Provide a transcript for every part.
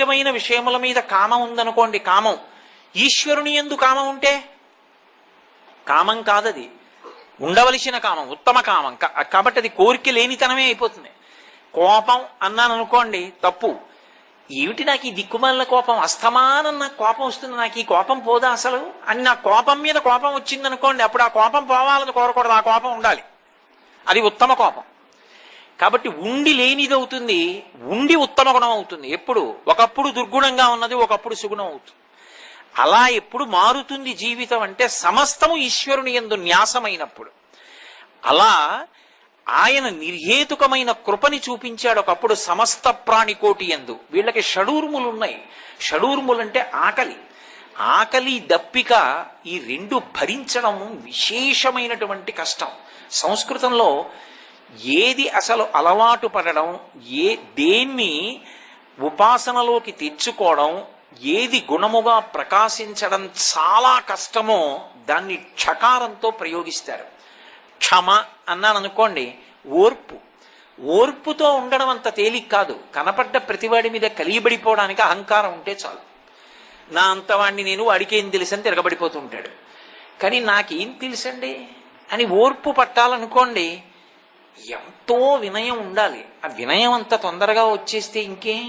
భౌతికమైన విషయముల మీద కామం ఉందనుకోండి కామం. ఈశ్వరుని ఎందు కామం ఉంటే? కామం కాదది. ఉండవలసిన కామం ఉత్తమ కామం. కా- కాబట్టి అది కోరిక లేనితనమే అయిపోతుంది. కోపం అన్నాను అనుకోండి తప్పు. ఏమిటి నాకు ఈ దిక్కుమాలిన కోపం? అస్తమానం నాకు కోపం వస్తుంది. నాకు ఈ కోపం పోదా అసలు? అని నా కోపం మీద కోపం వచ్చింది అనుకోండి అప్పుడు ఆ కోపం పోవాలని కోరకూడదు. ఆ కోపం ఉండాలి. అది ఉత్తమ కోపం. కాబట్టి ఉండి లేనిది అవుతుంది ఉండి ఉత్తమ గుణం అవుతుంది. ఎప్పుడు? ఒకప్పుడు దుర్గుణంగా ఉన్నది ఒకప్పుడు సుగుణం అవుతుంది. అలా ఎప్పుడు మారుతుంది జీవితం అంటే సమస్తము ఈశ్వరుని ఎందు న్యాసమైనప్పుడు. అలా ఆయన నిర్హేతుకమైన కృపని చూపించాడు ఒకప్పుడు సమస్త ప్రాణికోటి ఎందు. వీళ్ళకి షడూర్ములు ఉన్నాయి షడూర్ములు అంటే ఆకలి. ఆకలి దప్పిక ఈ రెండు భరించడం విశేషమైనటువంటి కష్టం. సంస్కృతంలో ఏది అసలు అలవాటు పడడం ఏ దేన్ని ఉపాసనలోకి తెచ్చుకోవడం ఏది గుణముగా ప్రకాశించడం చాలా కష్టమో దాన్ని క్షకారంతో ప్రయోగిస్తారు. క్షమ అన్నాను అనుకోండి ఓర్పు. ఓర్పుతో ఉండడం అంత తేలిక కాదు. కనపడ్డ ప్రతివాడి మీద కలియబడిపోవడానికి అహంకారం ఉంటే చాలు. నా అంతవాణ్ణి నేను వాడికేం తెలుసని తిరగబడిపోతూ ఉంటాడు. కానీ నాకేం తెలుసండి? అని ఓర్పు పట్టాలనుకోండి ఎంతో వినయం ఉండాలి. ఆ వినయం అంత తొందరగా వచ్చేస్తే ఇంకే?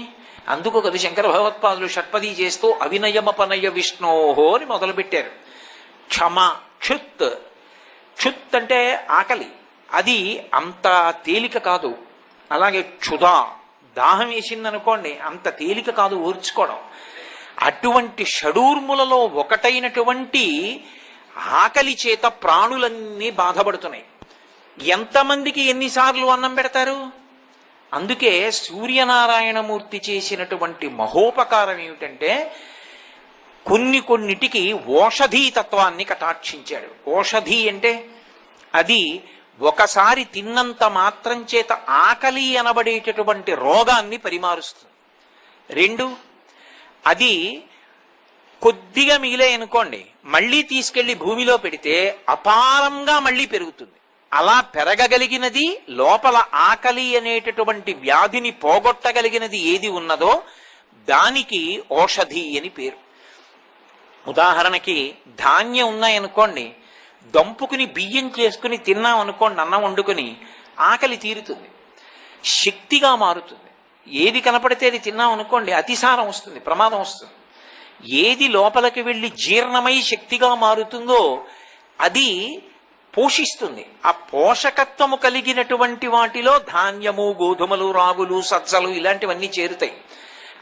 అందుకు కదా శంకర భగవత్పాదులు షట్పది చేస్తూ అవినయమపనయ విష్ణోహో అని మొదలుపెట్టారు. క్షమ క్షుత్. క్షుత్ అంటే ఆకలి. అది అంత తేలిక కాదు. అలాగే క్షుధా. దాహం వేసిందనుకోండి అంత తేలిక కాదు ఓర్చుకోవడం. అటువంటి షడూర్ములలో ఒకటైనటువంటి ఆకలి చేత ప్రాణులన్నీ బాధపడుతున్నాయి. ఎంతమందికి ఎన్నిసార్లు అన్నం పెడతారు? అందుకే సూర్యనారాయణమూర్తి చేసినటువంటి మహోపకారం ఏమిటంటే కొన్ని కొన్నిటికి ఓషధీ తత్వాన్ని కటాక్షించాడు. ఓషధి అంటే అది ఒకసారి తిన్నంత మాత్రం చేత ఆకలి అనబడేటటువంటి రోగాన్ని పరిమారుస్తుంది. రెండు అది కొద్దిగా మిగిలే అనుకోండి మళ్ళీ తీసుకెళ్ళి భూమిలో పెడితే అపారంగా మళ్ళీ పెరుగుతుంది. అలా పెరగగలిగినది లోపల ఆకలి అనేటటువంటి వ్యాధిని పోగొట్టగలిగినది ఏది ఉన్నదో దానికి ఓషధి అని పేరు. ఉదాహరణకి ధాన్యం ఉన్నాయనుకోండి దంపుకుని బియ్యం చేసుకుని తిన్నాం అనుకోండి అన్నం వండుకొని ఆకలి తీరుతుంది శక్తిగా మారుతుంది. ఏది కనపడితే అది తిన్నాం అనుకోండి అతిసారం వస్తుంది ప్రమాదం వస్తుంది. ఏది లోపలికి వెళ్ళి జీర్ణమై శక్తిగా మారుతుందో అది పోషిస్తుంది. ఆ పోషకత్వము కలిగినటువంటి వాటిలో ధాన్యము గోధుమలు రాగులు సజ్జలు ఇలాంటివన్నీ చేరుతాయి.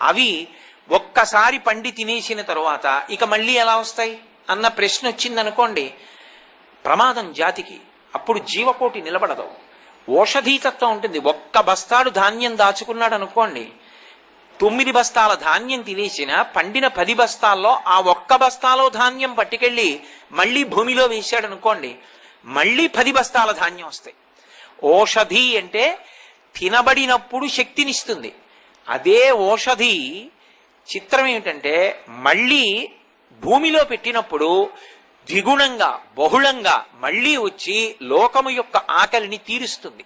అవి ఒక్కసారి పండి తినేసిన తరువాత ఇక మళ్ళీ ఎలా వస్తాయి? అన్న ప్రశ్న వచ్చిందనుకోండి ప్రమాదం జాతికి. అప్పుడు జీవకోటి నిలబడదు. ఓషధీతత్వం ఉంటుంది. ఒక్క బస్తాడు ధాన్యం దాచుకున్నాడు అనుకోండి తొమ్మిది బస్తాల ధాన్యం తినేసిన పండిన పది బస్తాల్లో ఆ ఒక్క బస్తాలో ధాన్యం పట్టుకెళ్ళి మళ్ళీ భూమిలో వేశాడు అనుకోండి మళ్ళీ పది బస్తాల ధాన్యం వస్తాయి. ఓషధి అంటే తినబడినప్పుడు శక్తినిస్తుంది. అదే ఓషధి చిత్రం ఏమిటంటే మళ్ళీ భూమిలో పెట్టినప్పుడు ద్విగుణంగా బహుళంగా మళ్ళీ వచ్చి లోకము యొక్క ఆకలిని తీరుస్తుంది.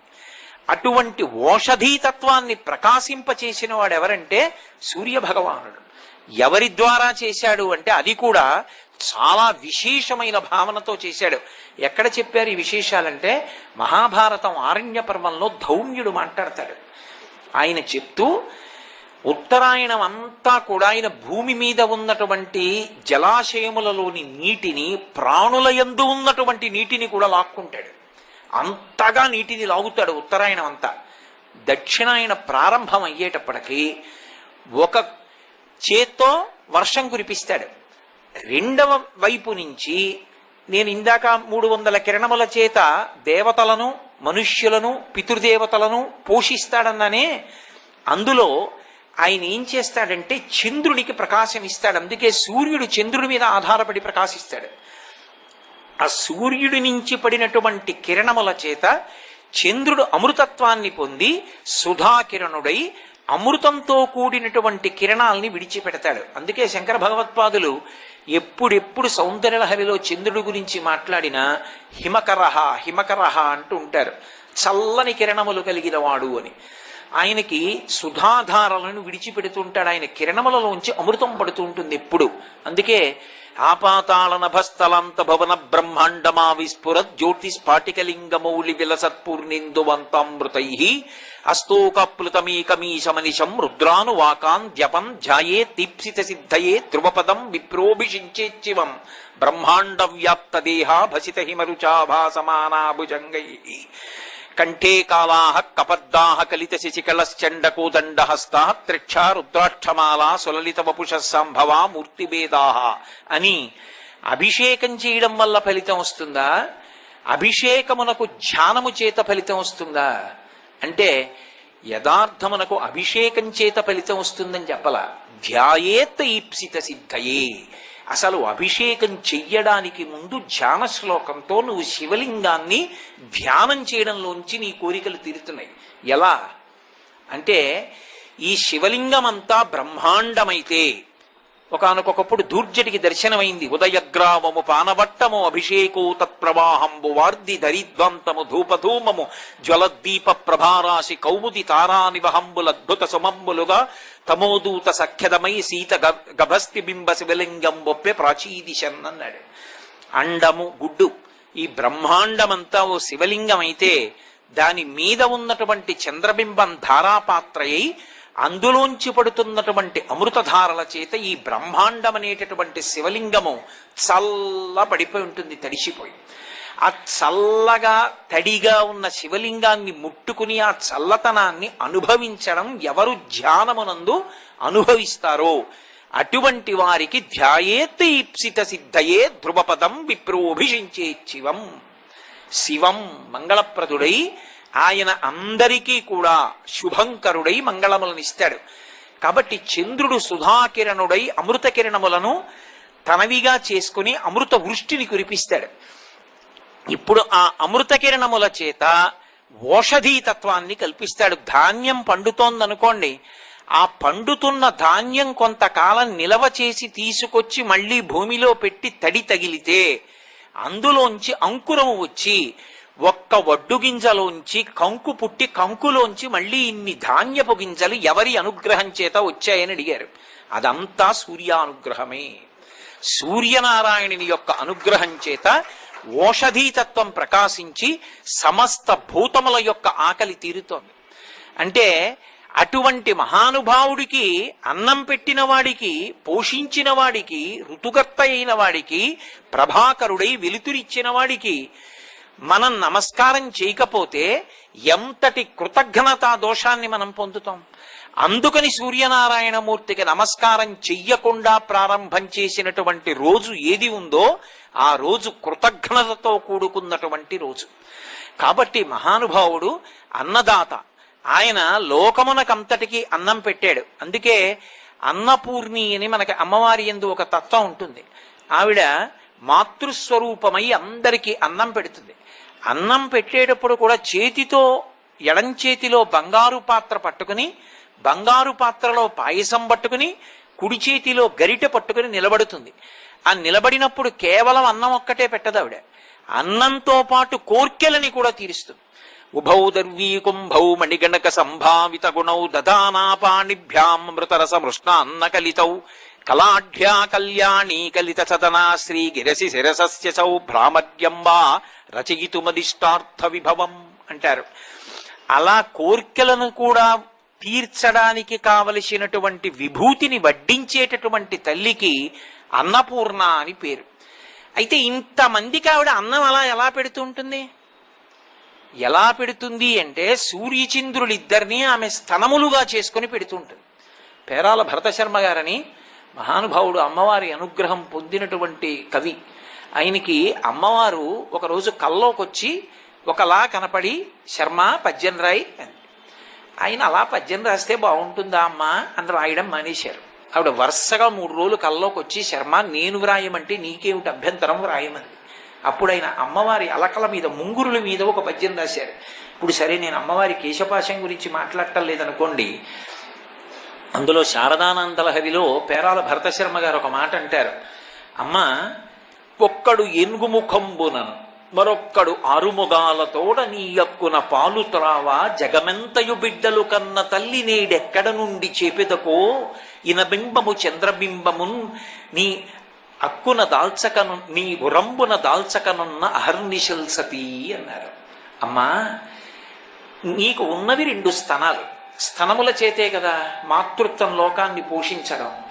అటువంటి ఓషధీతత్వాన్ని ప్రకాశింపచేసిన వాడు ఎవరంటే సూర్య భగవానుడు ఎవరి ద్వారా చేశాడు అంటే అది కూడా చాలా విశేషమైన భావనతో చేశాడు. ఎక్కడ చెప్పారు ఈ విశేషాలంటే మహాభారతం ఆరణ్య పర్వంలో ధౌమ్యుడు మాట్లాడతాడు. ఆయన చెప్తూ ఉత్తరాయణం అంతా కూడా ఆయన భూమి మీద ఉన్నటువంటి జలాశయములలోని నీటిని ప్రాణుల యందు ఉన్నటువంటి నీటిని కూడా లాక్కుంటాడు. అంతగా నీటిని లాగుతాడు ఉత్తరాయణం అంతా. దక్షిణాయన ప్రారంభం అయ్యేటప్పటికీ ఒక చేత్తో వర్షం కురిపిస్తాడు. రెండవ వైపు నుంచి నేను ఇందాక మూడు వందల కిరణముల చేత దేవతలను మనుష్యులను పితృదేవతలను పోషిస్తాడన్నానే అందులో ఆయన ఏం చేస్తాడంటే చంద్రుడికి ప్రకాశం ఇస్తాడు. అందుకే సూర్యుడు చంద్రుడి మీద ఆధారపడి ప్రకాశిస్తాడు. ఆ సూర్యుడి నుంచి పడినటువంటి కిరణముల చేత చంద్రుడు అమృతత్వాన్ని పొంది సుధాకిరణుడై అమృతంతో కూడినటువంటి కిరణాల్ని విడిచిపెడతాడు. అందుకే శంకర భగవత్పాదులు ఎప్పుడెప్పుడు సౌందర్యలహరిలో చంద్రుడి గురించి మాట్లాడినా హిమకరహ హిమకరహ అంటూ ఉంటారు. చల్లని కిరణములు కలిగిన వాడు అని. ఆయనకి సుధాధారలను విడిచిపెడుతుంటాడు. ఆయన కిరణములలోంచి అమృతం పడుతూ ఉంటుంది ఎప్పుడు. అందుకే ఆపాతాళ నభస్థలంత భవన బ్రహ్మాండమా విస్ఫుర జ్యోతి స్ఫాటికలింగమౌళి విలసత్పూర్ణిందువంతామృతై అస్తోకప్లుతమీకమీశమనిశం రుద్రానువాకాన్ జపం ధ్యాయే దీప్సిత సిద్ధయే ధ్రువపదం విప్రోభిషించేచ్చివం బ్రహ్మాండ వ్యాప్త దేహా భసిత హిమరుచాభాసమానాభుజంగై కంఠే కాళాహ కపద్దాహ కలిత శశికళశ్చండకోదండ హస్త త్రిక్షా రుద్రాక్షమాల సులలిత వపుష సంభవ మూర్తిభేదాహ అని అభిషేకం చేయడం వల్ల ఫలితం వస్తుందా? అభిషేకమునకు ధ్యానము చేత ఫలితం వస్తుందా? అంటే యథార్థమునకు అభిషేకం చేత ఫలితం వస్తుందని చెప్పల. ధ్యాయేత్ ఈప్సిత సిద్ధయే. అసలు అభిషేకం చెయ్యడానికి ముందు ధ్యాన శ్లోకంతో నువ్వు శివలింగాన్ని ధ్యానం చేయడంలోంచి నీ కోరికలు తీరుతున్నాయి. ఎలా? అంటే ఈ శివలింగం అంతా బ్రహ్మాండమైతే ఒకనకొకప్పుడు దూర్జటికి దర్శనమైంది. ఉదయగ్రామము పానవట్టము అభిషేకో తత్ప్రవాహంబు వార్ది దరిద్వంతము ధూపధూమము జ్వలద్దీప ప్రభారాశి కౌముది తారానివహంబులద్భుత సుమంబులుగా తమోదూత సఖ్యదమై సీత గభస్తి బింబ శివలింగం బొప్పె ప్రాచీదిశన్ అన్నాడు అండము గుడ్డు. ఈ బ్రహ్మాండమంతా ఓ శివలింగం అయితే దాని మీద ఉన్నటువంటి చంద్రబింబం ధారాపాత్రయై అందులోంచి పడుతున్నటువంటి అమృతధారల చేత ఈ బ్రహ్మాండం అనేటటువంటి శివలింగము చల్ల పడిపోయి ఉంటుంది తడిసిపోయి ఆ చల్లగా తడిగా ఉన్న శివలింగాన్ని ముట్టుకుని ఆ చల్లతనాన్ని అనుభవించడం ఎవరు ధ్యానమునందు అనుభవిస్తారో? అటువంటి వారికి ధ్యాయేత్ ఈప్సిత సిద్ధయే ధ్రువపదం విప్రోభిషించే శివం. శివం మంగళప్రదుడై ఆయన అందరికీ కూడా శుభంకరుడై మంగళములనిస్తాడు కాబట్టి చంద్రుడు సుధాకిరణుడై అమృత కిరణములను తనవిగా చేసుకుని అమృత వృష్టిని కురిపిస్తాడు. ఇప్పుడు ఆ అమృత కిరణముల చేత ఓషధీ తత్వాన్ని కల్పిస్తాడు. ధాన్యం పండుతోందనుకోండి ఆ పండుతున్న ధాన్యం కొంతకాలం నిలవ చేసి తీసుకొచ్చి మళ్ళీ భూమిలో పెట్టి తడి తగిలితే అందులోంచి అంకురము వచ్చి ఒక్క వడ్డు గింజలోంచి కంకు పుట్టి కంకులోంచి మళ్ళీ ఇన్ని ధాన్యపు గింజలు ఎవరి అనుగ్రహం చేత వచ్చాయని అడిగారు. అదంతా సూర్యానుగ్రహమే. సూర్యనారాయణుని యొక్క అనుగ్రహం చేత ఓషధీతత్వం ప్రకాశించి సమస్త భూతముల యొక్క ఆకలి తీరుతోంది. అంటే అటువంటి మహానుభావుడికి అన్నం పెట్టిన వాడికి పోషించిన వాడికి ఋతుకర్త అయిన వాడికి ప్రభాకరుడై వెలుతురిచ్చిన వాడికి మనం నమస్కారం చేయకపోతే ఎంతటి కృతజ్ఞతా దోషాన్ని మనం పొందుతాం? అందుకని సూర్యనారాయణమూర్తికి నమస్కారం చెయ్యకుండా ప్రారంభం చేసినటువంటి రోజు ఏది ఉందో ఆ రోజు కృతజ్ఞతతో కూడుకున్నటువంటి రోజు. కాబట్టి మహానుభావుడు అన్నదాత ఆయన లోకమునకంతటికి అన్నం పెట్టాడు. అందుకే అన్నపూర్ణి అని మనకి అమ్మవారి ఎందు ఒక తత్వం ఉంటుంది. ఆవిడ మాతృస్వరూపమై అందరికీ అన్నం పెడుతుంది. అన్నం పెట్టేటప్పుడు కూడా చేతితో ఎడం చేతిలో బంగారు పాత్ర పట్టుకుని బంగారు పాత్రలో పాయసం పట్టుకుని కుడి చేతిలో గరిట పట్టుకుని నిలబడుతుంది. ఆ నిలబడినప్పుడు కేవలం అన్నం ఒక్కటే పెట్టదు ఆవిడ. అన్నంతో పాటు కోర్కెలని కూడా తీరుస్తుంది. ఉభౌ దర్వీ కుంభౌ మణిగణక సంభావిత గుణౌ దదానాపాణిభ్యాం మృతరస కళాఢ్యా కలాఢ్యా కళ్యాణీ కలిత సదనా శ్రీ గిరసి శిరసస్య చౌ భ్రామర్యంబా రచయితుమదిష్టార్థ విభవం అంటారు. అలా కోర్కెలను కూడా తీర్చడానికి కావలసినటువంటి విభూతిని వడ్డించేటటువంటి తల్లికి అన్నపూర్ణ అని పేరు. అయితే ఇంతమందికి ఆవిడ అన్నం అలా ఎలా పెడుతూ ఉంటుంది? ఎలా పెడుతుంది అంటే సూర్యచంద్రులిద్దరినీ ఆమె స్థనములుగా చేసుకుని పెడుతుంటుంది పేరాల భరతశర్మ గారని మహానుభావుడు అమ్మవారి అనుగ్రహం పొందినటువంటి కవి. ఆయనకి అమ్మవారు ఒకరోజు కల్లోకొచ్చి ఒకలా కనపడి శర్మ పద్యం రాయి అంది ఆయన అలా పద్యం రాస్తే బాగుంటుందా అమ్మా? అని రాయడం మానేశారు. ఆవిడ వరుసగా మూడు రోజులు కల్లోకి వచ్చి శర్మ నేను వ్రాయమంటే నీకేమిటి అభ్యంతరం? వ్రాయమంది అప్పుడు ఆయన అమ్మవారి అలకల మీద ముంగురుల మీద ఒక పద్యం రాశారు. ఇప్పుడు సరే నేను అమ్మవారి కేశపాశం గురించి మాట్లాడటం లేదనుకోండి అందులో శారదానందలహరిలో పేరాల భరతశర్మ గారు ఒక మాట అంటారు. అమ్మ ఒక్కడు ఎనుగుముఖంబునను మరొక్కడు ఆరుముగాలతోడ నీ అక్కున పాలు త్రావా జగమెంతయు బిడ్డలు కన్న తల్లి నేడెక్కడ నుండి చేపెదకో ఇనబింబము చంద్రబింబమున్ నీ అక్కున దాల్చకను నీ ఉరంబున దాల్చకనున్న అహర్నిశల్ సతీ అన్నారు. అమ్మా నీకు ఉన్నవి రెండు స్థనాలు. స్తనముల చేతే కదా మాతృత్వం లోకాన్ని పోషించడం.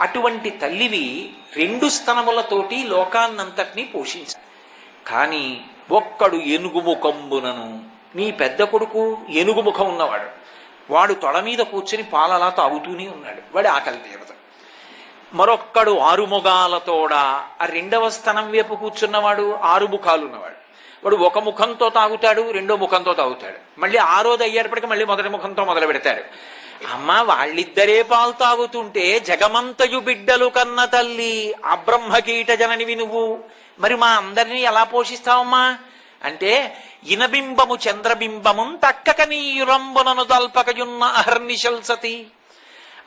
అటువంటి తల్లివి రెండు స్తనములతోటి లోకాన్నంతటినీ పోషించ. కానీ ఒక్కడు ఏనుగుముఖంబునను నీ పెద్ద కొడుకు ఏనుగు ముఖం ఉన్నవాడు. వాడు తొడ మీద కూర్చుని పాలలా తాగుతూనే ఉన్నాడు. వాడి ఆకలి తీరదు. మరొక్కడు ఆరుముఖాలతోడా ఆ రెండవ స్థనం వైపు కూర్చున్నవాడు ఆరు ఉన్నవాడు వాడు ఒక ముఖంతో తాగుతాడు రెండో ముఖంతో తాగుతాడు. మళ్ళీ ఆరోది అయ్యేటప్పటికి మళ్ళీ మొదటి ముఖంతో మొదలు పెడతాడు అమ్మ వాళ్ళిద్దరే పాలు తాగుతుంటే జగమంతయు బిడ్డలు కన్న తల్లి అబ్రహ్మకీట బ్రహ్మకీట జననివి నువ్వు. మరి మా అందరినీ ఎలా పోషిస్తావమ్మా? అంటే ఇనబింబము చంద్రబింబమున్ తక్కక నీయురంబునను దల్పకయున్న అహర్నిశల్ సతి.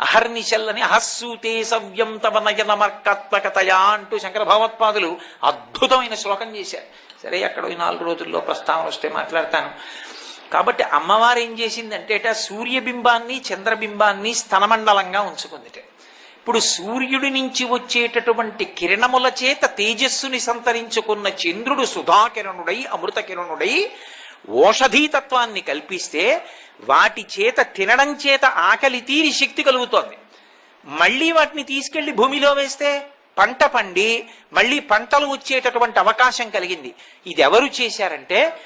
అహర్నిశల్లని అహస్సూతే సవ్యం తవ నయనమర్కత్వకతయా అంటూ శంకర భగవత్పాదులు అద్భుతమైన శ్లోకం చేశారు. సరే ఎక్కడో ఈ నాలుగు రోజుల్లో ప్రస్తావన వస్తే మాట్లాడతాను. కాబట్టి అమ్మవారు ఏం చేసిందంటే సూర్యబింబాన్ని చంద్రబింబాన్ని స్తనమండలంగా ఉంచుకుందిట. ఇప్పుడు సూర్యుడి నుంచి వచ్చేటటువంటి కిరణముల చేత తేజస్సుని సంతరించుకున్న చంద్రుడు సుధాకిరణుడై అమృత కిరణుడై ఓషధీతత్వాన్ని కల్పిస్తే వాటి చేత తినడం చేత ఆకలి తీరి శక్తి కలుగుతోంది. మళ్ళీ వాటిని తీసుకెళ్ళి భూమిలో వేస్తే పంట పండి మళ్ళీ పంటలు వచ్చేటటువంటి అవకాశం కలిగింది. ఇది ఎవరు చేశారంటే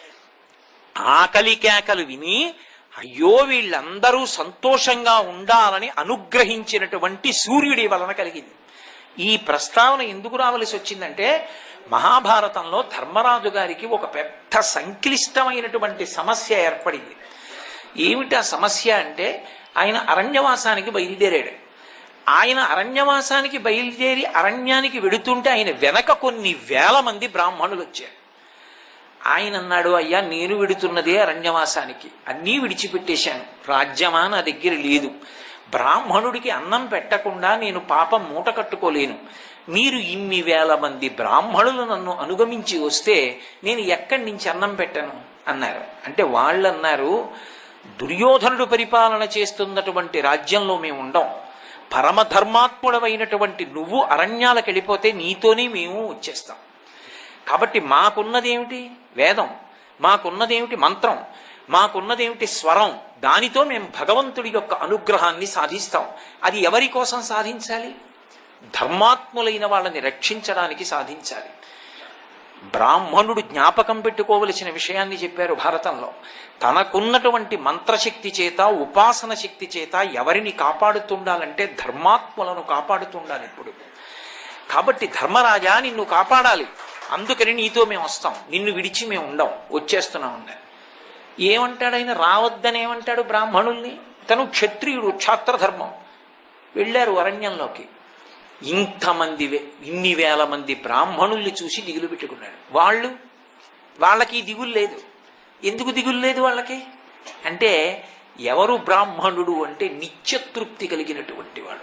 ఆకలి కేకలు విని అయ్యో వీళ్ళందరూ సంతోషంగా ఉండాలని అనుగ్రహించినటువంటి సూర్యుడి వలన కలిగింది. ఈ ప్రస్తావన ఎందుకు రావలసి వచ్చిందంటే మహాభారతంలో ధర్మరాజు గారికి ఒక పెద్ద సంక్లిష్టమైనటువంటి సమస్య ఏర్పడింది. ఏమిటి ఆ సమస్య అంటే ఆయన అరణ్యవాసానికి బయలుదేరాడు. ఆయన అరణ్యవాసానికి బయలుదేరి అరణ్యానికి వెడుతుంటే ఆయన వెనక కొన్ని వేల మంది బ్రాహ్మణులు వచ్చారు. ఆయన అన్నాడు అయ్యా నేను విడుతున్నదే అరణ్యవాసానికి. అన్నీ విడిచిపెట్టేశాను. రాజ్యమా నా దగ్గర లేదు. బ్రాహ్మణుడికి అన్నం పెట్టకుండా నేను పాపం మూట కట్టుకోలేను. మీరు ఇన్ని వేల మంది బ్రాహ్మణులు నన్ను అనుగమించి వస్తే నేను ఎక్కడి నుంచి అన్నం పెట్టను? అన్నారు. అంటే వాళ్ళు అన్నారు దుర్యోధనుడు పరిపాలన చేస్తున్నటువంటి రాజ్యంలో మేము ఉండం. పరమధర్మాత్ముడమైనటువంటి నువ్వు అరణ్యాలకు వెళ్ళిపోతే నీతోనే మేము వచ్చేస్తాం. కాబట్టి మాకున్నదేమిటి వేదం? మాకున్నదేమిటి మంత్రం? మాకున్నదేమిటి స్వరం? దానితో మేము భగవంతుడి యొక్క అనుగ్రహాన్ని సాధిస్తాం. అది ఎవరి కోసం సాధించాలి? ధర్మాత్ములైన వాళ్ళని రక్షించడానికి సాధించాలి. బ్రాహ్మణుడు జ్ఞాపకం పెట్టుకోవలసిన విషయాన్ని చెప్పారు భారతంలో. తనకున్నటువంటి మంత్రశక్తి చేత ఉపాసన శక్తి చేత ఎవరిని కాపాడుతుండాలంటే ధర్మాత్ములను కాపాడుతుండాలి ఇప్పుడు. కాబట్టి ధర్మరాజా నిన్ను కాపాడాలి. అందుకని నీతో మేము వస్తాం. నిన్ను విడిచి మేము ఉండం. వచ్చేస్తున్నాం అన్నారు ఏమంటాడు ఆయన? రావద్దని ఏమంటాడు బ్రాహ్మణుల్ని? తను క్షత్రియుడు క్షాత్రధర్మం. వెళ్ళారు అరణ్యంలోకి. ఇంతమంది వే- ఇన్ని వేల మంది బ్రాహ్మణుల్ని చూసి దిగులు పెట్టుకున్నాడు. వాళ్ళు? వాళ్ళకి దిగులు లేదు. ఎందుకు దిగులు లేదు వాళ్ళకి? అంటే ఎవరు బ్రాహ్మణుడు అంటే నిత్యతృప్తి కలిగినటువంటి వాడు.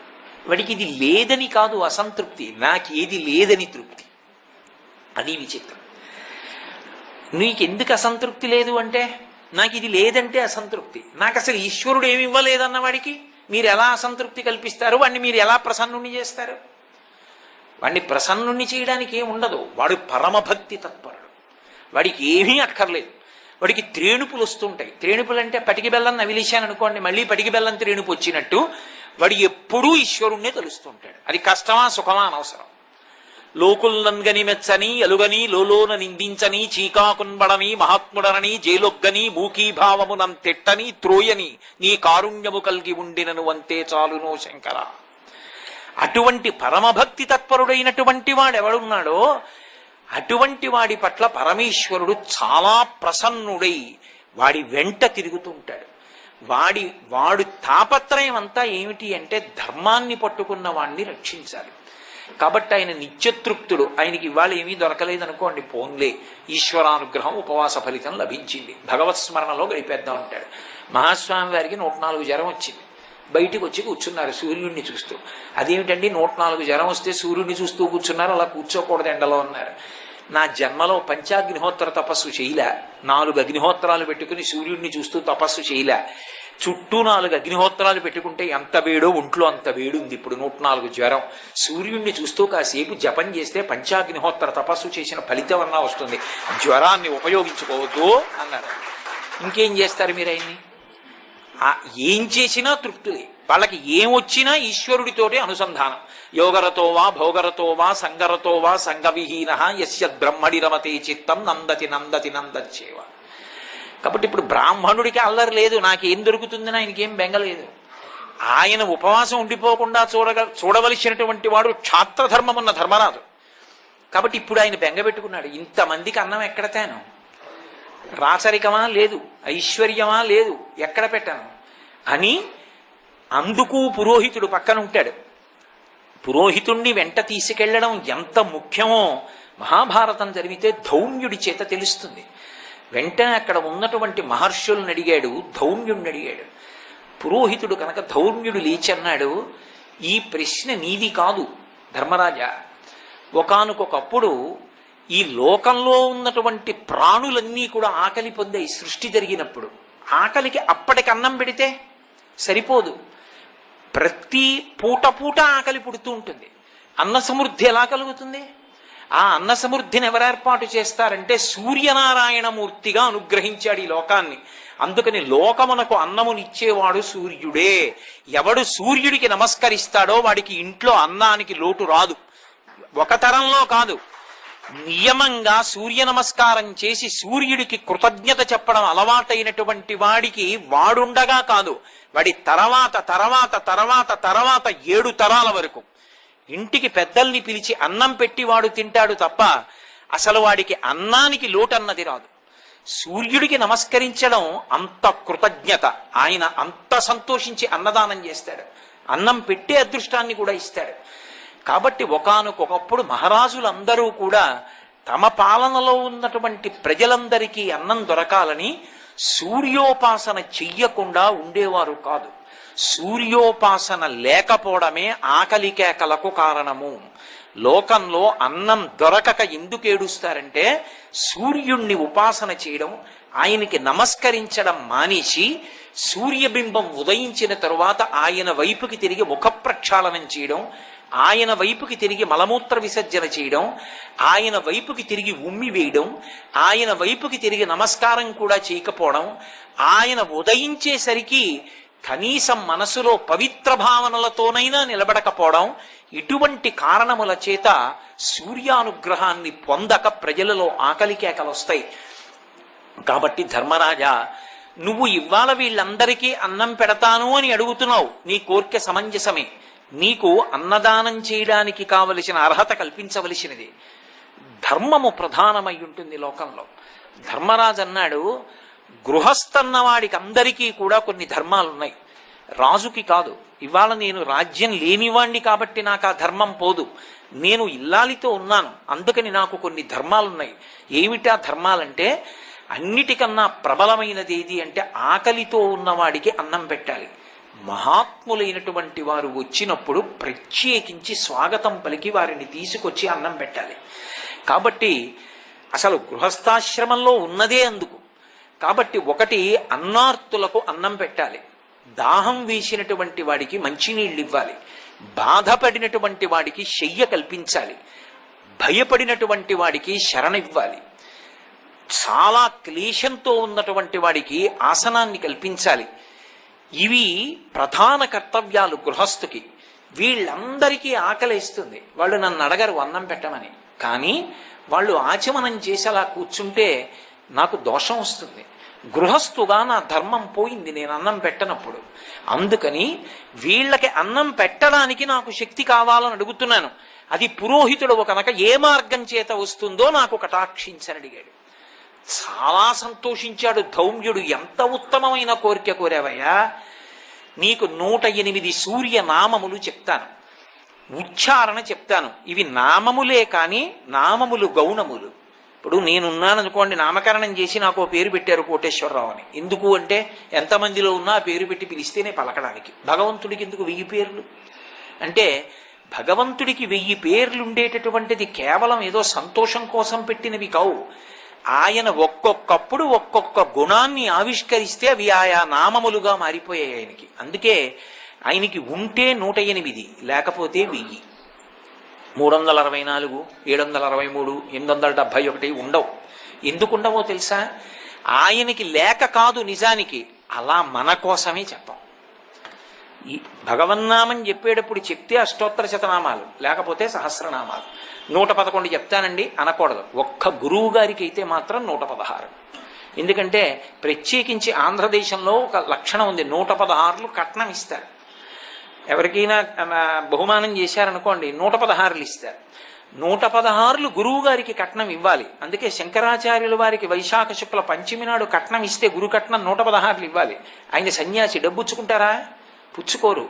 వాడికి ఇది లేదని కాదు అసంతృప్తి. నాకు ఏది లేదని తృప్తి. అది విచిత్రం నీకెందుకు అసంతృప్తి లేదు అంటే? నాకు ఇది లేదంటే అసంతృప్తి. నాకు అసలు ఈశ్వరుడు ఏమి ఇవ్వలేదన్న వాడికి? మీరు ఎలా అసంతృప్తి కల్పిస్తారు? వాడిని మీరు ఎలా ప్రసన్నుని చేస్తారు? వాడిని ప్రసన్నుని చేయడానికి ఏం ఉండదు. వాడు పరమభక్తి తత్పరుడు. వాడికి ఏమీ అక్కర్లేదు. వాడికి త్రేణుపులు వస్తుంటాయి. త్రేణుపులు అంటే పటికి బెల్లం నవిలిశాను అనుకోండి మళ్ళీ పటికి బెల్లం త్రేణుపు వచ్చినట్టు వాడు ఎప్పుడూ ఈశ్వరుణ్ణే తెలుస్తుంటాడు. అది కష్టమా సుఖమా అనవసరం. లోకుల్నంగని మెచ్చని అలుగని లోలోన నిందించని చీకాకున్బడని మహాత్ముడనని జేలొగ్గని మూకీభావమునం తిట్టని త్రోయని నీ కారుణ్యము కలిగి ఉండినను అంతే చాలునో శంకర. అటువంటి పరమభక్తి తత్పరుడైనటువంటి వాడెవడున్నాడో అటువంటి వాడి పట్ల పరమేశ్వరుడు చాలా ప్రసన్నుడై వాడి వెంట తిరుగుతుంటాడు. వాడి వాడు తాపత్రయం అంతా ఏమిటి అంటే ధర్మాన్ని పట్టుకున్న వాణ్ణి రక్షించాలి. కాబట్టి ఆయన నిత్యతృప్తుడు. ఆయనకి ఇవాళ ఏమీ దొరకలేదనుకోండి పోన్లే. ఈశ్వరానుగ్రహం ఉపవాస ఫలితం లభించింది. భగవత్ స్మరణలో గడిపేద్దాం అంటాడు. మహాస్వామి వారికి నూట నాలుగు జ్వరం వచ్చింది. బయటికి వచ్చి కూర్చున్నారు సూర్యుడిని చూస్తూ. అదేమిటండి నూట నాలుగు జ్వరం వస్తే సూర్యుడిని చూస్తూ కూర్చున్నారు? అలా కూర్చోకూడదు ఎండలో ఉన్నారు నా జన్మలో పంచాగ్నిహోత్తర తపస్సు చేయలే. నాలుగు అగ్నిహోత్రాలు పెట్టుకుని సూర్యుడిని చూస్తూ తపస్సు చేయలే. చుట్టూ నాలుగు అగ్నిహోత్రాలు పెట్టుకుంటే ఎంత వేడో ఒంట్లో అంత వేడి ఉంది ఇప్పుడు నూట నాలుగు జ్వరం. సూర్యుడిని చూస్తూ కాసేపు జపం చేస్తే పంచాగ్నిహోత్ర తపస్సు చేసిన ఫలితం అన్నా వస్తుంది. జ్వరాన్ని ఉపయోగించుకోవద్దు అన్నారు. ఇంకేం చేస్తారు మీరు ఆయన్ని? ఏం చేసినా తృప్తులే. వాళ్ళకి ఏమొచ్చినా ఈశ్వరుడితోటే అనుసంధానం. యోగరతో వా భోగరతో వా సంగరతో వా సంగవిహీన యస్యద్ బ్రహ్మడి రమతే చిత్తం నందతి నందతి నందచ్చేవ. కాబట్టి ఇప్పుడు బ్రాహ్మణుడికి అల్లరి లేదు. నాకేం దొరుకుతుందని ఆయనకేం బెంగలేదు ఆయన ఉపవాసం ఉండిపోకుండా చూడగ చూడవలసినటువంటి వాడు క్షాత్రధర్మం ఉన్న ధర్మరాజు. కాబట్టి ఇప్పుడు ఆయన బెంగబెట్టుకున్నాడు ఇంతమందికి అన్నం ఎక్కడ తాను? రాచరికమా లేదు. ఐశ్వర్యమా లేదు. ఎక్కడ పెట్టాను? అని అందుకు పురోహితుడు పక్కన ఉంటాడు. పురోహితుణ్ణి వెంట తీసుకెళ్ళడం ఎంత ముఖ్యమో మహాభారతం జరిగితే ధౌమ్యుడి చేత తెలుస్తుంది. వెంటనే అక్కడ ఉన్నటువంటి మహర్షుల్ని అడిగాడు ధౌమ్యుడిని అడిగాడు. పురోహితుడు కనుక ధౌమ్యుడు లేచన్నాడు ఈ ప్రశ్న నీది కాదు ధర్మరాజా. ఒకనకొకప్పుడు ఈ లోకంలో ఉన్నటువంటి ప్రాణులన్నీ కూడా ఆకలి పొందాయి సృష్టి జరిగినప్పుడు. ఆకలికి అప్పటికి అన్నం పెడితే సరిపోదు. ప్రతి పూట పూట ఆకలి పుడుతూ ఉంటుంది. అన్న సమృద్ధి ఎలా కలుగుతుంది? ఆ అన్న సమృద్ధిని ఎవరు ఏర్పాటు చేస్తారంటే సూర్యనారాయణమూర్తిగా అనుగ్రహించాడు ఈ లోకాన్ని. అందుకని లోకమునకు అన్నమునిచ్చేవాడు సూర్యుడే. ఎవడు సూర్యుడికి నమస్కరిస్తాడో వాడికి ఇంట్లో అన్నానికి లోటు రాదు. ఒక తరంలో కాదు. నియమంగా సూర్య నమస్కారం చేసి సూర్యుడికి కృతజ్ఞత చెప్పడం అలవాటైనటువంటి వాడికి వాడుండగా కాదు. వాడి తర్వాత తర్వాత తర్వాత తర్వాత ఏడు తరాల వరకు. ఇంటికి పెద్దల్ని పిలిచి అన్నం పెట్టి వాడు తింటాడు తప్ప అసలు వాడికి అన్నానికి లోటన్నది రాదు. సూర్యుడికి నమస్కరించడం అంత కృతజ్ఞత. ఆయన అంత సంతోషించి అన్నదానం చేస్తాడు. అన్నం పెట్టే అదృష్టాన్ని కూడా ఇస్తాడు. కాబట్టి ఒకనకొకప్పుడు మహారాజులందరూ కూడా తమ పాలనలో ఉన్నటువంటి ప్రజలందరికీ అన్నం దొరకాలని సూర్యోపాసన చెయ్యకుండా ఉండేవారు కాదు. సూర్యోపాసన లేకపోవడమే ఆకలి కేకలకు కారణము. లోకంలో అన్నం దొరకక ఎందుకు ఏడుస్తారంటే సూర్యుణ్ణి ఉపాసన చేయడం ఆయనకి నమస్కరించడం మానేసి సూర్యబింబం ఉదయించిన తరువాత ఆయన వైపుకి తిరిగి ముఖ ప్రక్షాళనం చేయడం ఆయన వైపుకి తిరిగి మలమూత్ర విసర్జన చేయడం ఆయన వైపుకి తిరిగి ఉమ్మి వేయడం ఆయన వైపుకి తిరిగి నమస్కారం కూడా చేయకపోవడం ఆయన ఉదయించేసరికి కనీసం మనసులో పవిత్ర భావనలతోనైనా నిలబడకపోవడం ఇటువంటి కారణముల చేత సూర్యానుగ్రహాన్ని పొందక ప్రజలలో ఆకలి కేకలు వస్తాయి. కాబట్టి ధర్మరాజా నువ్వు ఇవాళ వీళ్ళందరికీ అన్నం పెడతాను అని అడుగుతున్నావు. నీ కోరిక సమంజసమే. నీకు అన్నదానం చేయడానికి కావలసిన అర్హత కల్పించవలసినది. ధర్మము ప్రధానమై ఉంటుంది లోకంలో. ధర్మరాజు అన్నాడు గృహస్థన్నవాడికి అందరికీ కూడా కొన్ని ధర్మాలు ఉన్నాయి రాజుకి కాదు. ఇవాళ నేను రాజ్యం లేనివాణ్ణి కాబట్టి నాకు ఆ ధర్మం పోదు. నేను ఇల్లాలితో ఉన్నాను. అందుకని నాకు కొన్ని ధర్మాలున్నాయి. ఏమిటా ధర్మాలంటే అన్నిటికన్నా ప్రబలమైనది ఏది అంటే ఆకలితో ఉన్నవాడికి అన్నం పెట్టాలి. మహాత్ములైనటువంటి వారు వచ్చినప్పుడు ప్రత్యేకించి స్వాగతం పలికి వారిని తీసుకొచ్చి అన్నం పెట్టాలి. కాబట్టి అసలు గృహస్థాశ్రమంలో ఉన్నదే అందుకు. కాబట్టి ఒకటి అన్నార్తులకు అన్నం పెట్టాలి. దాహం వేసినటువంటి వాడికి మంచినీళ్ళు ఇవ్వాలి. బాధపడినటువంటి వాడికి శయ్య కల్పించాలి. భయపడినటువంటి వాడికి శరణివ్వాలి చాలా క్లేశంతో ఉన్నటువంటి వాడికి ఆసనాన్ని కల్పించాలి. ఇవి ప్రధాన కర్తవ్యాలు గృహస్థుకి. వీళ్ళందరికీ ఆకలిస్తుంది. వాళ్ళు నన్ను అడగరు అన్నం పెట్టమని. కానీ వాళ్ళు ఆచమనం చేసి అలా కూర్చుంటే నాకు దోషం వస్తుంది. గృహస్థుగా నా ధర్మం పోయింది నేను అన్నం పెట్టనప్పుడు. అందుకని వీళ్ళకి అన్నం పెట్టడానికి నాకు శక్తి కావాలని అడుగుతున్నాను. అది పురోహితుడు కనుక ఏ మార్గం చేత వస్తుందో నాకు కటాక్షించని అడిగాడు. చాలా సంతోషించాడు. ధౌమ్యుడు ఎంత ఉత్తమమైన కోరిక కోరావయ్యా. నీకు నూట ఎనిమిది సూర్య నామములు చెప్తాను. ఉచ్చారణ చెప్తాను. ఇవి నామములే కానీ నామములు గౌణములు. ఇప్పుడు నేనున్నాననుకోండి నామకరణం చేసి నాకు ఓ పేరు పెట్టారు కోటేశ్వరరావు అని. ఎందుకు అంటే ఎంతమందిలో ఉన్నా ఆ పేరు పెట్టి పిలిస్తేనే పలకడానికి. భగవంతుడికి ఎందుకు వెయ్యి పేర్లు? అంటే భగవంతుడికి వెయ్యి పేర్లుండేటటువంటిది కేవలం ఏదో సంతోషం కోసం పెట్టినవి కావు. ఆయన ఒక్కొక్కప్పుడు ఒక్కొక్క గుణాన్ని ఆవిష్కరిస్తే అవి ఆయా నామములుగా మారిపోయాయి ఆయనకి. అందుకే ఆయనకి ఉంటే నూట ఎనిమిది లేకపోతే వెయ్యి. మూడు వందల అరవై నాలుగు ఏడు వందల అరవై మూడు ఎనిమిది వందల డెబ్భై ఒకటి ఉండవు. ఎందుకు ఉండవో తెలుసా? ఆయనకి లేక కాదు నిజానికి అలా మన కోసమే చెప్పాం. ఈ భగవన్నామం చెప్పేటప్పుడు చెప్తే అష్టోత్తర శతనామాలు లేకపోతే సహస్రనామాలు. నూట పదకొండు చెప్తానండి అనకూడదు. ఒక్క గురువు గారికి అయితే మాత్రం నూట పదహారు. ఎందుకంటే ప్రత్యేకించి ఆంధ్రదేశంలో ఒక లక్షణం ఉంది. నూట పదహారులు కట్నం ఇస్తారు. ఎవరికైనా బహుమానం చేశారనుకోండి నూట పదహారులు ఇస్తారు. నూట పదహారులు గురువు గారికి కట్నం ఇవ్వాలి. అందుకే శంకరాచార్యుల వారికి వైశాఖ శుక్ల పంచమి నాడు కట్నం ఇస్తే గురు కట్నం నూట పదహారులు ఇవ్వాలి. ఆయన సన్యాసి డబ్బుచ్చుకుంటారా? పుచ్చుకోరు.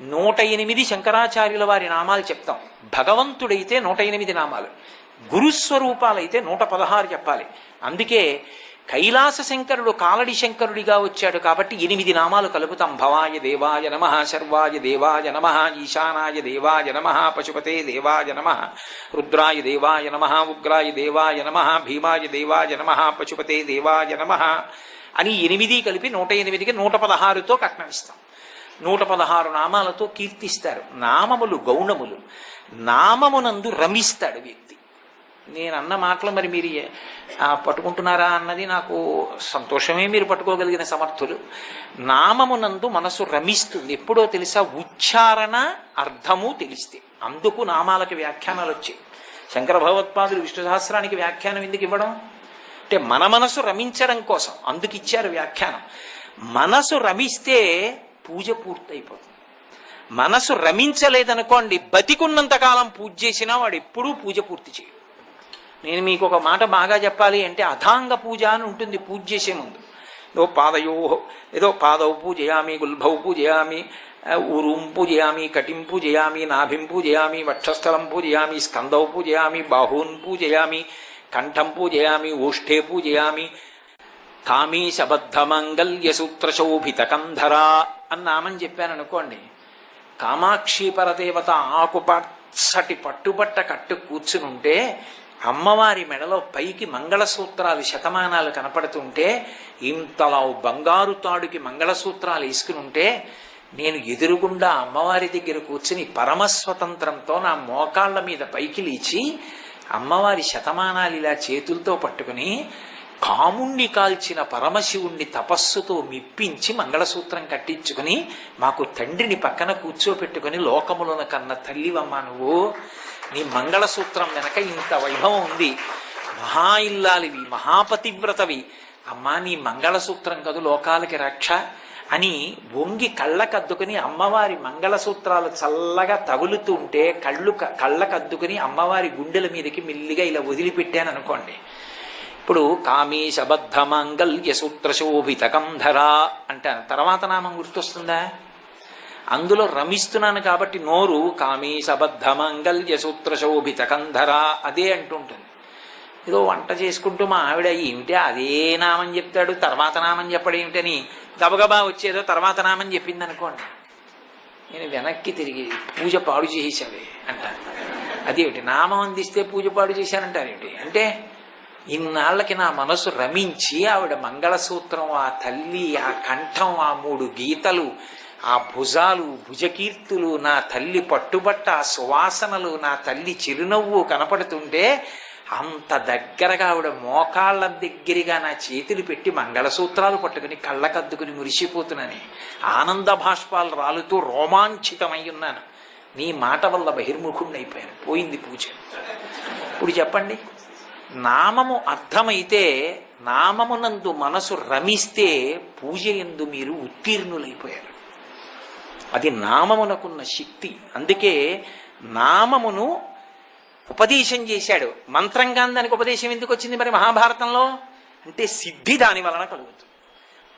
నూట ఎనిమిది శంకరాచార్యుల వారి నామాలు చెప్తాం. భగవంతుడైతే నూట ఎనిమిది నామాలు. గురుస్వరూపాలైతే నూట పదహారు చెప్పాలి. అందుకే కైలాస శంకరుడు కాలడి శంకరుడిగా వచ్చాడు కాబట్టి ఎనిమిది నామాలు కలుపుతాం. భవాయ దేవాయ నమ శర్వాయ దేవాయ నమ ఈశానాయ దేవాయ నమ పశుపతే దేవాయ నమ రుద్రాయ దేవాయ నమ ఉగ్రాయ దేవాయ నమ భీమాయ దేవాయ నమ పశుపతే దేవాయ నమ అని ఎనిమిది కలిపి నూట ఎనిమిదికి నూట పదహారుతో కట్నమిస్తాం. నూట పదహారు నామాలతో కీర్తిస్తారు. నామములు గౌణములు. నామమునందు రమిస్తాడు వ్యక్తి నేను అన్న మాటలు మరి మీరు పట్టుకుంటున్నారా అన్నది నాకు సంతోషమే మీరు పట్టుకోగలిగిన సమర్థులు. నామమునందు మనసు రమిస్తుంది. ఎప్పుడో తెలుసా? ఉచ్చారణ అర్థము తెలిస్తే. అందుకు నామాలకి వ్యాఖ్యానాలు వచ్చాయి శంకర భగవత్పాదులు విష్ణు సహస్రానికి వ్యాఖ్యానం ఎందుకు ఇవ్వడం? అంటే మన మనసు రమించడం కోసం. అందుకు ఇచ్చారు వ్యాఖ్యానం. మనసు రమిస్తే పూజ పూర్తయిపోతుంది. మనసు రమించలేదనుకోండి బతికున్నంత కాలం పూజ చేసినా వాడు ఎప్పుడూ పూజ పూర్తి చేయడు. నేను మీకు ఒక మాట బాగా చెప్పాలి అంటే అథాంగ పూజ అని ఉంటుంది పూజ చేసే ముందు. ఏదో పాదయో ఏదో పాదవు పూజయామి గుల్భవు పూజయామి ఉరుం ఊరుం పూజయామి కటిం పూజయామి నాభిం పూజయామి వక్షస్థలం పూజయామి స్కందవు పూజయామి బాహూన్ పూజయామి కంఠం పూజయామి ఓష్ఠే పూజయామి. కామీశబద్ధమంగళ్య సూత్రశోభిత కంధరా అని నామని చెప్పాను అనుకోండి కామాక్షి పరదేవత ఆకుపచ్చటి పట్టుబట్ట కట్టు కూర్చునుంటే అమ్మవారి మెడలో పైకి మంగళసూత్రాలు శతమానాలు కనపడుతుంటే ఇంతలా బంగారు తాడుకి మంగళసూత్రాలు వేసుకునుంటే నేను ఎదురుగుండా అమ్మవారి దగ్గర కూర్చుని పరమస్వతంత్రంతో నా మోకాళ్ళ మీద పైకి లేచి అమ్మవారి శతమానాలు ఇలా చేతులతో పట్టుకుని కాముణ్ణి కాల్చిన పరమశివుణ్ణి తపస్సుతో మిప్పించి మంగళసూత్రం కట్టించుకుని మాకు తండ్రిని పక్కన కూర్చోపెట్టుకుని లోకములను కన్న తల్లివమ్మా నువ్వు. నీ మంగళసూత్రం వెనక ఇంత వైభవం ఉంది. మహా ఇల్లాలివి మహాపతివ్రతవి. అమ్మా నీ మంగళసూత్రం కదు లోకాలకి రక్ష అని వంగి కళ్ళకద్దుకుని అమ్మవారి మంగళసూత్రాలు చల్లగా తగులుతుంటే కళ్ళు క- కళ్ళకద్దుకుని అమ్మవారి గుండెల మీదకి మెల్లిగా ఇలా వదిలిపెట్టాను అనుకోండి ఇప్పుడు కామీశబద్ధ మాంగళ్య సూత్ర శోభిత కంధరా అంటాను తర్వాత నామం గుర్తొస్తుందా? అందులో రమిస్తున్నాను కాబట్టి నోరు కామీశబద్ధ మాంగళ్య సూత్ర శోభిత కంధరా అదే అంటుంటుంది. ఏదో వంట చేసుకుంటూ మా ఆవిడ ఏమిటి అదే నామని చెప్తాడు తర్వాత నామని చెప్పడం ఏమిటని గబగబా వచ్చేదో తర్వాత నామని చెప్పింది అనుకోండి నేను వెనక్కి తిరిగి పూజ పాడు చేసేసావే అంటాను అదేమిటి? నామం అందిస్తే పూజ పాడు చేశానంటారేమిటి? అంటే ఇన్నాళ్ళకి నా మనసు రమించి ఆవిడ మంగళసూత్రం ఆ తల్లి ఆ కంఠం ఆ మూడు గీతలు ఆ భుజాలు భుజకీర్తులు నా తల్లి పట్టుబట్ట ఆ సువాసనలు నా తల్లి చిరునవ్వు కనపడుతుంటే అంత దగ్గరగా ఆవిడ మోకాళ్ళ దగ్గరగా నా చేతులు పెట్టి మంగళసూత్రాలు పట్టుకుని కళ్ళకద్దుకుని మురిసిపోతున్నాను ఆనంద భాష్పాలు రాలుతూ రోమాంచితమై ఉన్నాను. నీ మాట వల్ల బహిర్ముఖుణ్ణైపోయాను. పోయింది పూజ. ఇప్పుడు చెప్పండి. నామము అర్థమైతే నామమునందు మనసు రమిస్తే పూజ ఎందు మీరు ఉత్తీర్ణులైపోయారు. అది నామమునకున్న శక్తి. అందుకే నామమును ఉపదేశం చేశాడు. మంత్రంగా దానికి ఉపదేశం ఎందుకు వచ్చింది మరి మహాభారతంలో? అంటే సిద్ధి దాని వలన కలుగుతుంది.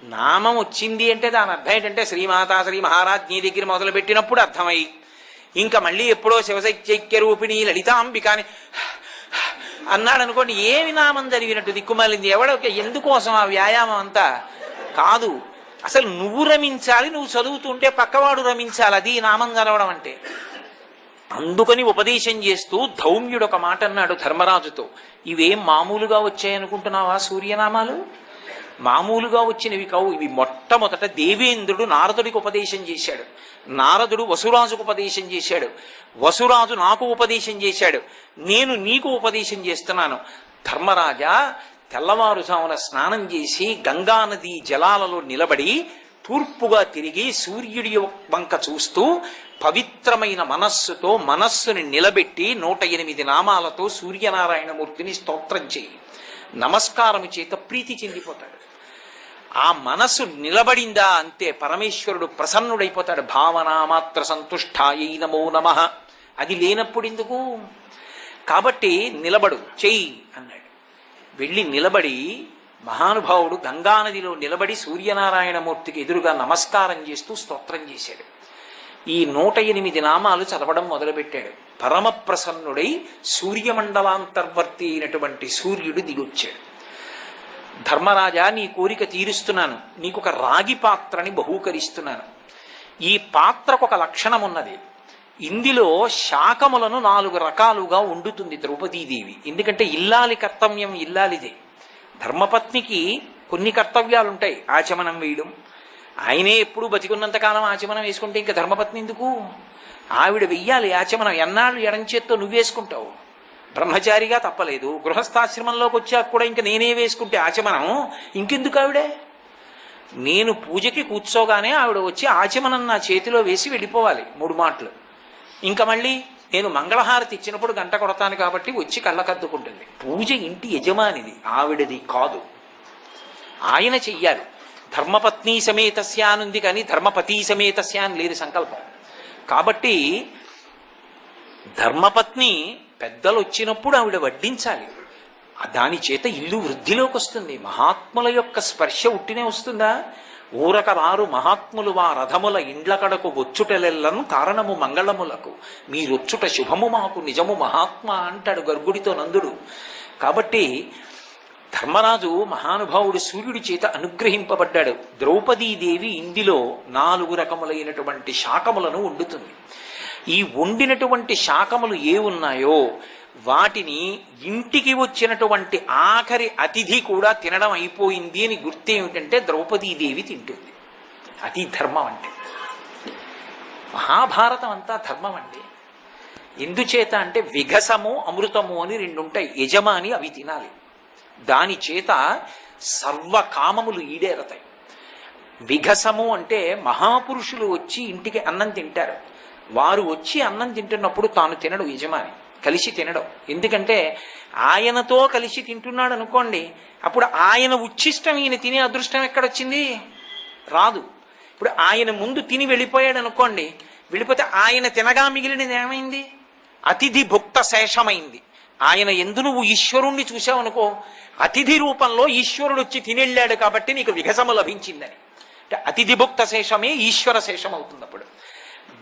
నామం వచ్చింది అంటే దాని అర్థం ఏంటంటే శ్రీమాతా శ్రీ మహారాజ్ఞి దగ్గర మొదలు పెట్టినప్పుడు అర్థమై ఇంకా మళ్ళీ ఎప్పుడో శివశైక్య రూపిణి లలితాంబిక అని అన్నాడు అనుకోండి ఏమి నామం జరిగినట్టు దిక్కుమాలింది? ఎవడో ఎందుకోసం ఆ వ్యాయామం అంతా? కాదు. అసలు నువ్వు రమించాలి నువ్వు చదువుతుంటే పక్కవాడు రమించాలి అది నామం చదవడం అంటే. అందుకని ఉపదేశం చేస్తూ ధౌమ్యుడు ఒక మాట అన్నాడు ధర్మరాజుతో. ఇవేం మామూలుగా వచ్చాయనుకుంటున్నావా సూర్యనామాలు? మామూలుగా వచ్చినవి కావు ఇవి మొట్టమొదట దేవేంద్రుడు నారదుడికి ఉపదేశం చేశాడు. నారదుడు వసురాజుకు ఉపదేశం చేశాడు. వసురాజు నాకు ఉపదేశం చేశాడు. నేను నీకు ఉపదేశం చేస్తున్నాను. ధర్మరాజా తెల్లవారుజామున స్నానం చేసి గంగానది జలాలలో నిలబడి తూర్పుగా తిరిగి సూర్యుడి వంక చూస్తూ పవిత్రమైన మనస్సుతో మనస్సుని నిలబెట్టి నూట ఎనిమిది నామాలతో సూర్యనారాయణమూర్తిని స్తోత్రం చేయి. నమస్కారము చేత ప్రీతి చెందిపోతాడు. ఆ మనసు నిలబడిందా అంతే పరమేశ్వరుడు ప్రసన్నుడైపోతాడు. భావన మాత్ర సంతుష్టాయై నమో నమ. అది లేనప్పుడు ఎందుకు? కాబట్టి నిలబడు చెయ్యి అన్నాడు. వెళ్ళి నిలబడి మహానుభావుడు గంగానదిలో నిలబడి సూర్యనారాయణమూర్తికి ఎదురుగా నమస్కారం చేస్తూ స్తోత్రం చేశాడు. ఈ నూట ఎనిమిది నామాలు చదవడం మొదలుపెట్టాడు. పరమ ప్రసన్నుడై సూర్యమండలాంతర్వర్తి అయినటువంటి సూర్యుడు దిగొచ్చాడు. ధర్మరాజా నీ కోరిక తీరుస్తున్నాను. నీకు ఒక రాగి పాత్రని బహూకరిస్తున్నాను. ఈ పాత్రకు ఒక లక్షణం ఉన్నది ఇందులో శాకములను నాలుగు రకాలుగా వండుతుంది ద్రౌపదీదేవి. ఎందుకంటే ఇల్లాలి కర్తవ్యం ఇల్లాలిదే. ధర్మపత్నికి కొన్ని కర్తవ్యాలు ఉంటాయి ఆచమనం వేయడం. ఆయనే ఎప్పుడు బతికున్నంతకాలం ఆచమనం వేసుకుంటే ఇంకా ధర్మపత్ని ఎందుకు? ఆవిడ వెయ్యాలి ఆచమనం. ఎన్నాళ్ళు ఎడంచేత్తో నువ్వు వేసుకుంటావు బ్రహ్మచారిగా తప్పలేదు. గృహస్థాశ్రమంలోకి వచ్చాక కూడా ఇంక నేనే వేసుకుంటే ఆచమనం? ఇంకెందుకు ఆవిడే? నేను పూజకి కూర్చోగానే ఆవిడ వచ్చి ఆచమనం నా చేతిలో వేసి వెళ్ళిపోవాలి. మూడు మాటలు. ఇంకా మళ్ళీ నేను మంగళహారతి ఇచ్చినప్పుడు గంట కొడతాను కాబట్టి వచ్చి కళ్ళకద్దుకుంటుంది. పూజ ఇంటి యజమానిది ఆవిడది కాదు. ఆయన చెయ్యాలి. ధర్మపత్ని సమేతస్య అనుంది కానీ ధర్మపతి సమేతస్య అని లేదు సంకల్పం. కాబట్టి ధర్మపత్ని పెద్దలు వచ్చినప్పుడు ఆవిడ వడ్డించాలి. దాని చేత ఇల్లు వృద్ధిలోకి వస్తుంది మహాత్ముల యొక్క స్పర్శ ఉట్టినే వస్తుందా? ఊరక వారు మహాత్ములు వా రథముల ఇండ్ల కడకు వచ్చుటలెల్లను కారణము మంగళములకు. మీరొచ్చుట శుభము మాకు నిజము మహాత్మ అంటాడు గర్గుడితో నందుడు. కాబట్టి ధర్మరాజు మహానుభావుడు సూర్యుడి చేత అనుగ్రహింపబడ్డాడు. ద్రౌపదీదేవి ఇందులో నాలుగు రకములైనటువంటి శాకములను వండుతుంది. ఈ వండినటువంటి శాకములు ఏ ఉన్నాయో వాటిని ఇంటికి వచ్చినటువంటి ఆఖరి అతిథి కూడా తినడం అయిపోయింది అని గుర్తేమిటంటే ద్రౌపదీదేవి తింటుంది. అది ధర్మం అంటే. మహాభారతం అంతా ధర్మం అండి. ఎందుచేత అంటే విఘసము అమృతము అని రెండు ఉంటాయి యజమాని అవి తినాలి. దాని చేత సర్వకామములు ఈడేరతాయి. విఘసము అంటే మహాపురుషులు వచ్చి ఇంటికి అన్నం తింటారు. వారు వచ్చి అన్నం తింటున్నప్పుడు తాను తినడు యజమాని. కలిసి తినడం. ఎందుకంటే ఆయనతో కలిసి తింటున్నాడు అనుకోండి అప్పుడు ఆయన ఉచ్ఛిష్టం ఈయన తినే అదృష్టం ఎక్కడొచ్చింది? రాదు. ఇప్పుడు ఆయన ముందు తిని వెళ్ళిపోయాడు అనుకోండి వెళ్ళిపోతే ఆయన తినగా మిగిలినది ఏమైంది? అతిథి భుక్త శేషమైంది. ఆయన ఎందు నువ్వు ఈశ్వరుణ్ణి చూసావనుకో అతిథి రూపంలో ఈశ్వరుడు వచ్చి తినెళ్ళాడు కాబట్టి నీకు విఘసము లభించిందని. అంటే అతిథి భుక్త శేషమే ఈశ్వర శేషం అవుతుంది అప్పుడు.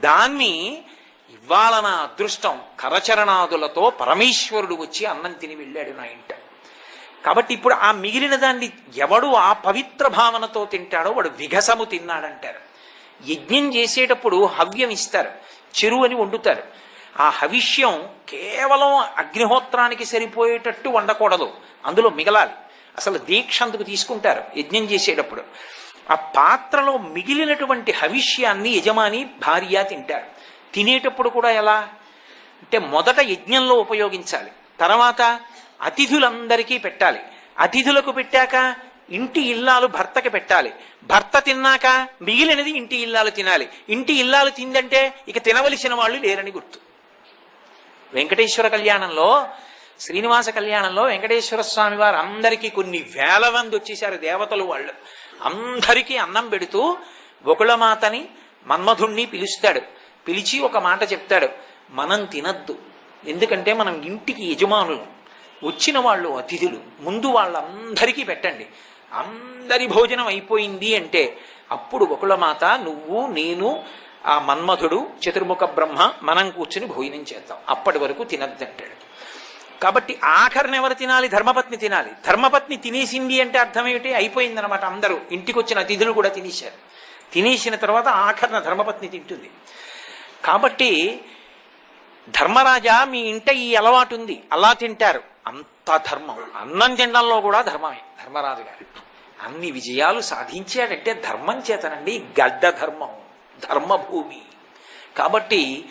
దాన్ని ఇవాళ నా అదృష్టం కరచరణాదులతో పరమేశ్వరుడు వచ్చి అన్నం తిని వెళ్ళాడు నా ఇంట. కాబట్టి ఇప్పుడు ఆ మిగిలిన దాన్ని ఎవడు ఆ పవిత్ర భావనతో తింటాడో వాడు విఘసము తిన్నాడంటారు. యజ్ఞం చేసేటప్పుడు హవ్యం ఇస్తారు చెరువు అని వండుతారు. ఆ హవిష్యం కేవలం అగ్నిహోత్రానికి సరిపోయేటట్టు వండకూడదు అందులో మిగలాలి. అసలు దీక్ష అందుకు తీసుకుంటారు యజ్ఞం చేసేటప్పుడు. ఆ పాత్రలో మిగిలినటువంటి హవిష్యాన్ని యజమాని భార్య తింటారు. తినేటప్పుడు కూడా ఎలా? అంటే మొదట యజ్ఞంలో ఉపయోగించాలి. తర్వాత అతిథులందరికీ పెట్టాలి. అతిథులకు పెట్టాక ఇంటి ఇల్లాలు భర్తకి పెట్టాలి. భర్త తిన్నాక మిగిలినది ఇంటి ఇల్లాలు తినాలి. ఇంటి ఇల్లాలు తిందంటే ఇక తినవలసిన వాళ్ళు లేరని గుర్తు. వెంకటేశ్వర కళ్యాణంలో శ్రీనివాస కళ్యాణంలో వెంకటేశ్వర స్వామి వారు అందరికీ కొన్ని వేల మంది వచ్చేసారు దేవతలు వాళ్ళు. అందరికీ అన్నం పెడుతూ బొకుళమాతని మన్మధుణ్ణి పిలుస్తాడు. పిలిచి ఒక మాట చెప్తాడు. మనం తినద్దు. ఎందుకంటే మనం ఇంటికి యజమానులు. వచ్చిన వాళ్ళు అతిథులు. ముందు వాళ్ళందరికీ పెట్టండి. అందరి భోజనం అయిపోయింది అంటే అప్పుడు ఒకళమాత నువ్వు నేను ఆ మన్మధుడు చతుర్ముఖ బ్రహ్మ మనం కూర్చుని భోజనం చేద్దాం. అప్పటి వరకు తినద్దంటాడు కాబట్టి ఆఖరిని ఎవరు తినాలి? ధర్మపత్ని తినాలి. ధర్మపత్ని తినేసింది అంటే అర్థం ఏమిటి? అయిపోయిందనమాట అందరూ. ఇంటికి వచ్చిన అతిథులు కూడా తినేశారు. తినేసిన తర్వాత ఆఖరిన ధర్మపత్ని తింటుంది. కాబట్టి ధర్మరాజా మీ ఇంట ఈ అలవాటు ఉంది అలా తింటారు. అంత ధర్మం. అన్నం తినడంలో కూడా ధర్మమే. ధర్మరాజు గారు అన్ని విజయాలు సాధించాడంటే ధర్మం చేతనండి. గడ్డ ధర్మం ధర్మభూమి. కాబట్టి